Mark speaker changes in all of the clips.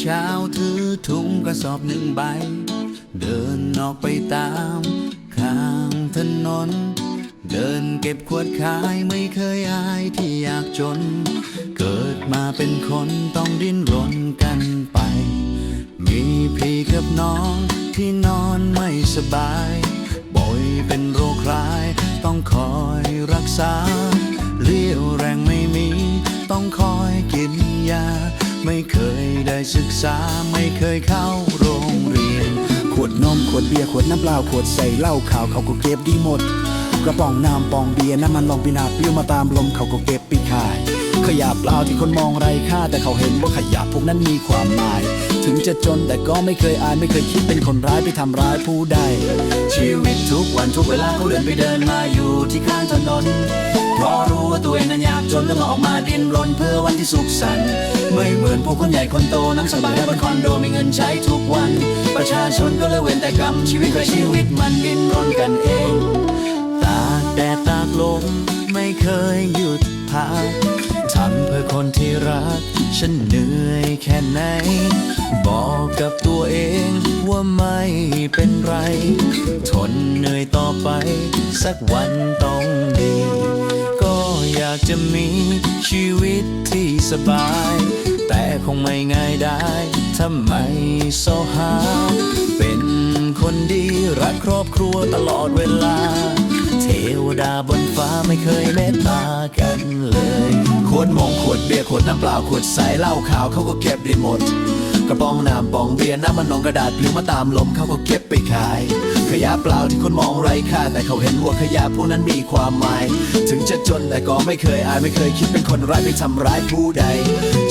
Speaker 1: เช้าถือถุงกระสอบหนึ่งใบ เดินออกไปตามข้างถนน เดินเก็บขวดขายไม่เคยอายที่อยากจน เกิดมาเป็นคนต้องดิ้นรนกันไป มีพี่กับน้องที่นอนไม่สบาย บ่อยเป็นโรคร้ายต้องคอยรักษา ไม่เคยได้ศึกษาไม่เคยเข้าโรงเรียน
Speaker 2: ขวดนมขวดเบียร์ขวดน้ำเปล่าขวดใส่เหล้าขาวเขาก็เก็บดีหมด กระป๋องน้ำปองเบียร์น้ำมันลองพินาปลิวมาตามลมเขาก็เก็บไปขาย ขยะเปล่าที่คนมองไร้ค่าแต่เขาเห็นว่าขยะพวกนั้นมีความหมาย ถึงจะจนแต่ก็ไม่เคยอายไม่เคยคิดเป็นคนร้ายไปทำร้ายผู้ใด
Speaker 1: ชีวิตทุกวันทุกเวลาเขาเดินไปเดินมาอยู่ที่ข้างถนนเพราะรู้ ว่าตัวเองนั้นยากจนต้องออกมาดิ้นรนเพื่อวันที่สุขสันต์ไม่เหมือนพวกคนใหญ่คนโตนั่งสบายบนคอนโดมีเงินใช้ทุกวัน ประชาชนก็เลยเว้นแต่กรรมชีวิตใครชีวิตมันดิ้นรนกันเอง ตากแดดตากลมไม่เคยหยุดพักทำเพื่อคนที่รัก ฉันเหนื่อยแค่ไหน บอกกับตัวเองว่าไม่เป็นไร ทนเหนื่อยต่อไป สักวันต้องดี อยากจะมีชีวิตที่สบาย แต่คงไม่ง่ายได้ถ้าไม่โซหา เป็นคนดีรักครอบครัวตลอดเวลา เทวดาบนฟ้าไม่เคยเมตตากันเลย
Speaker 2: ขวดมงขวดเบียร์ขวดน้ำเปล่าขวดใสเหล้าขาวเขาก็เก็บได้หมด กระป๋องน้ำปองเบียร์น้ำมันนองกระดาษปลิวมาตามลมเขาก็เก็บไปขาย ขยะเปล่าที่คนมองไร้ค่าแต่เขาเห็นว่าขยะพวกนั้นมีความหมาย ถึงจะจนแต่ก็ไม่เคยอายไม่เคยคิดเป็นคนร้ายไปทำร้ายผู้ใด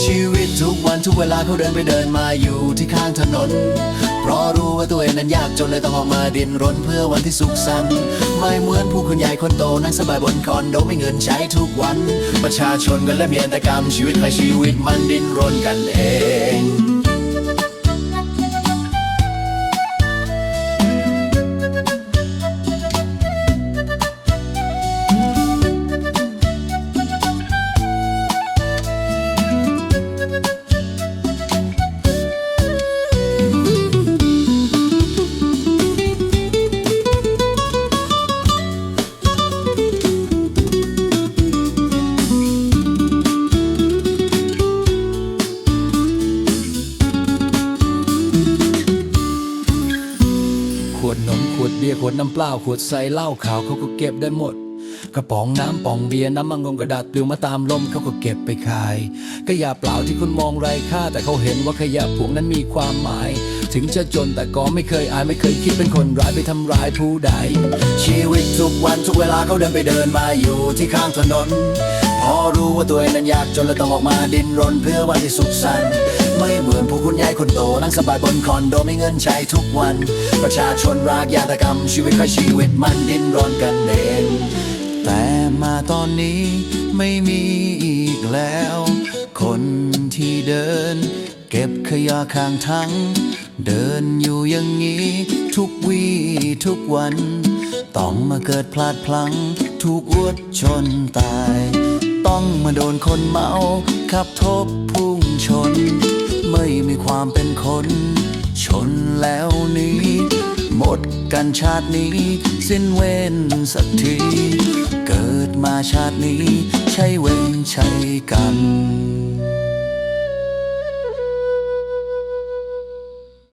Speaker 2: ชีวิตทุกวันทุกเวลาเขาเดินไปเดินมาอยู่ที่ข้างถนน เพราะรู้ว่าตัวเองนั้นยากจนเลยต้องออกมาดินรนเพื่อวันที่สุขสันต์ไม่เหมือนผู้คนใหญ่คนโตนั่งสบายบนคอนโดไม่เงินใช้ทุกวัน ประชาชนก็และเมียนแต่กรรมชีวิตใครชีวิตมันดินรนกันเอง ขวดนมขวดเบียร์ขวดน้ำเปล่าขวดใส่เหล้าขาวเขาก็เก็บได้หมด กระป๋องน้ำปองเบียร์น้ำมันงงกระดาษปลิวมาตามลมเขาก็เก็บไปขายขยะเปล่าที่คุณมองไร้ค่า แต่เขาเห็นว่าขยะพวกนั้นมีความหมาย ถึงจะจนแต่ก็ไม่เคยอายไม่เคยคิดเป็นคนร้ายไปทำร้ายผู้ใด ชีวิตทุกวันทุกเวลาเขาเดินไปเดินมาอยู่ที่ข้างถนน พอรู้ว่าตัวเองนั้นยากจนเลยต้องออกมาดิ้นรนเพื่อวันที่สุขสันต์ไม่เหมือนผู้คุณยายคนโตนั่งสบายบนคอนโดมีเงินใช้ทุกวัน ประชาชนรากยาตกรรมชีวิตใครชีวิตมันดิ้นรนกันเอง
Speaker 1: แต่มาตอนนี้ไม่มีอีกแล้ว คนที่เดิน เก็บขยะข้างทั้ง เดินอยู่อย่างนี้ ทุกวีทุกวัน ต้องมาเกิดพลาดพลั้ง ถูกรถชนตาย ต้องมาโดนคนเมาขับทบพุ่งชน ไม่มีความเป็นคน ชนแล้วนี้ หมดกันชาตินี้ สิ้นเว้นสักที เกิดมาชาตินี้ ใช่เวรใช่กรรม